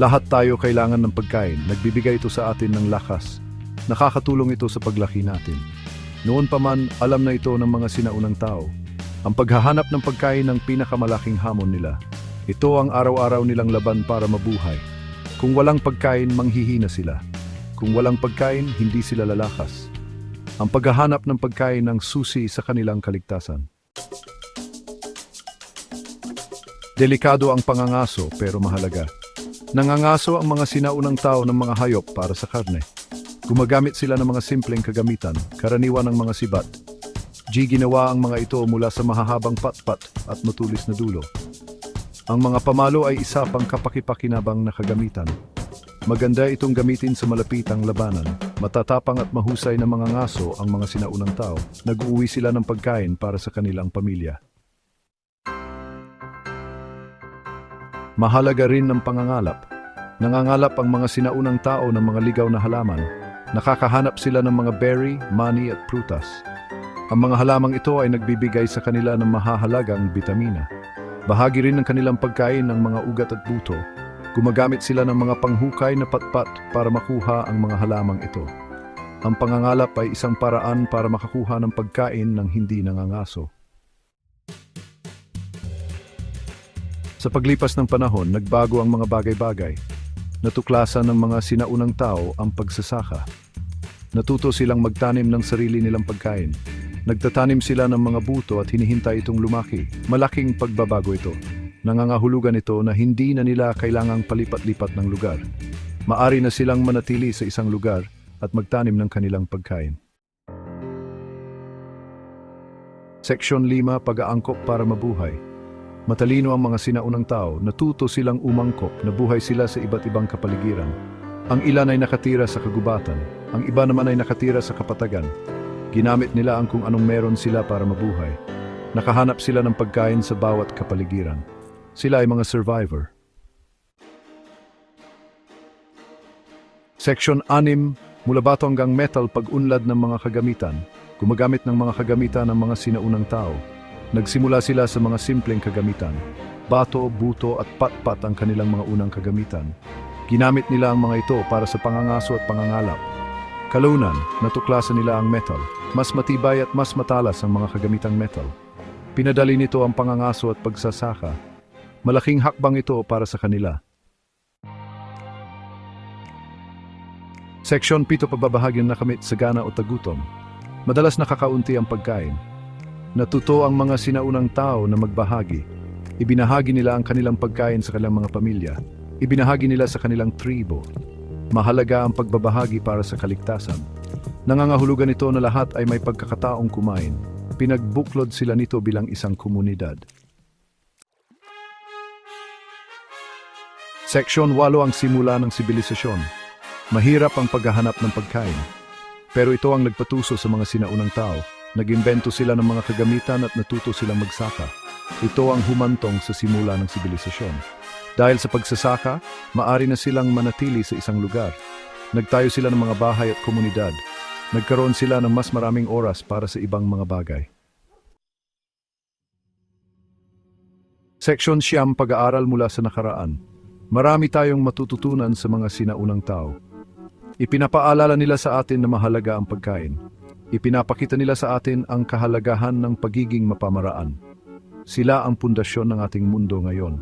Lahat tayo kailangan ng pagkain. Nagbibigay ito sa atin ng lakas. Nakakatulong ito sa paglaki natin. Noon pa man, alam na ito ng mga sinaunang tao. Ang paghahanap ng pagkain ang pinakamalaking hamon nila. Ito ang araw-araw nilang laban para mabuhay. Kung walang pagkain, manghihina sila. Kung walang pagkain, hindi sila lalakas. Ang paghahanap ng pagkain ang susi sa kanilang kaligtasan. Delikado ang pangangaso pero mahalaga. Nangangaso ang mga sinaunang tao ng mga hayop para sa karne. Gumagamit sila ng mga simpleng kagamitan, karaniwan ng mga sibat. G ginawa ang mga ito mula sa mahahabang patpat at matulis na dulo. Ang mga pamalo ay isa pang kapakipakinabang na kagamitan. Maganda itong gamitin sa malapitang labanan. Matatapang at mahusay na mga ngaso ang mga sinaunang tao. Nag-uwi sila ng pagkain para sa kanilang pamilya. Mahalaga rin ng pangangalap. Nangangalap ang mga sinaunang tao ng mga ligaw na halaman. Nakakahanap sila ng mga berry, mani at prutas. Ang mga halamang ito ay nagbibigay sa kanila ng mahahalagang bitamina. Bahagi rin ng kanilang pagkain ng mga ugat at buto. Gumagamit sila ng mga panghukay na patpat para makuha ang mga halamang ito. Ang pangangalap ay isang paraan para makakuha ng pagkain ng hindi nangangaso. Sa paglipas ng panahon, nagbago ang mga bagay-bagay. Natuklasan ng mga sinaunang tao ang pagsasaka. Natuto silang magtanim ng sarili nilang pagkain. Nagtatanim sila ng mga buto at hinihintay itong lumaki. Malaking pagbabago ito. Nangangahulugan ito na hindi na nila kailangang palipat-lipat ng lugar. Maari na silang manatili sa isang lugar at magtanim ng kanilang pagkain. Seksyon 5, Pag-aangkop para mabuhay. Matalino ang mga sinaunang tao, natuto silang umangkop, nabuhay sila sa iba't ibang kapaligiran. Ang ilan ay nakatira sa kagubatan, ang iba naman ay nakatira sa kapatagan. Ginamit nila ang kung anong meron sila para mabuhay. Nakahanap sila ng pagkain sa bawat kapaligiran. Sila ay mga survivor. Section 6, mula bato hanggang metal pag-unlad ng mga kagamitan. Gumagamit ng mga kagamitan ng mga sinaunang tao. Nagsimula sila sa mga simpleng kagamitan. Bato, buto at patpat ang kanilang mga unang kagamitan. Ginamit nila ang mga ito para sa pangangaso at pangangalap. Kalunan, natuklasan nila ang metal. Mas matibay at mas matalas ang mga kagamitang metal. Pinadali nito ang pangangaso at pagsasaka. Malaking hakbang ito para sa kanila. Seksyon 7 pababahagi ng nakamit sa gana o tagutom. Madalas nakakaunti ang pagkain. Natuto ang mga sinaunang tao na magbahagi. Ibinahagi nila ang kanilang pagkain sa kanilang mga pamilya. Ibinahagi nila sa kanilang tribo. Mahalaga ang pagbabahagi para sa kaligtasan. Nangangahulugan ito na lahat ay may pagkakataong kumain. Pinagbuklod sila nito bilang isang komunidad. Seksyon 8 ang simula ng sibilisasyon. Mahirap ang paghahanap ng pagkain. Pero ito ang nagpatuso sa mga sinaunang tao. Nag-imbento sila ng mga kagamitan at natuto silang magsaka. Ito ang humantong sa simula ng sibilisasyon. Dahil sa pagsasaka, maari na silang manatili sa isang lugar. Nagtayo sila ng mga bahay at komunidad. Nagkaroon sila ng mas maraming oras para sa ibang mga bagay. Seksyon siyam pag-aaral mula sa nakaraan. Marami tayong matututunan sa mga sinaunang tao. Ipinapaalala nila sa atin na mahalaga ang pagkain. Ipinapakita nila sa atin ang kahalagahan ng pagiging mapamaraan. Sila ang pundasyon ng ating mundo ngayon.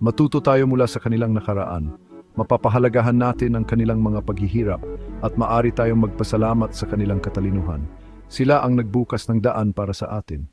Matuto tayo mula sa kanilang nakaraan. Mapapahalagahan natin ang kanilang mga paghihirap at maari tayong magpasalamat sa kanilang katalinuhan. Sila ang nagbukas ng daan para sa atin.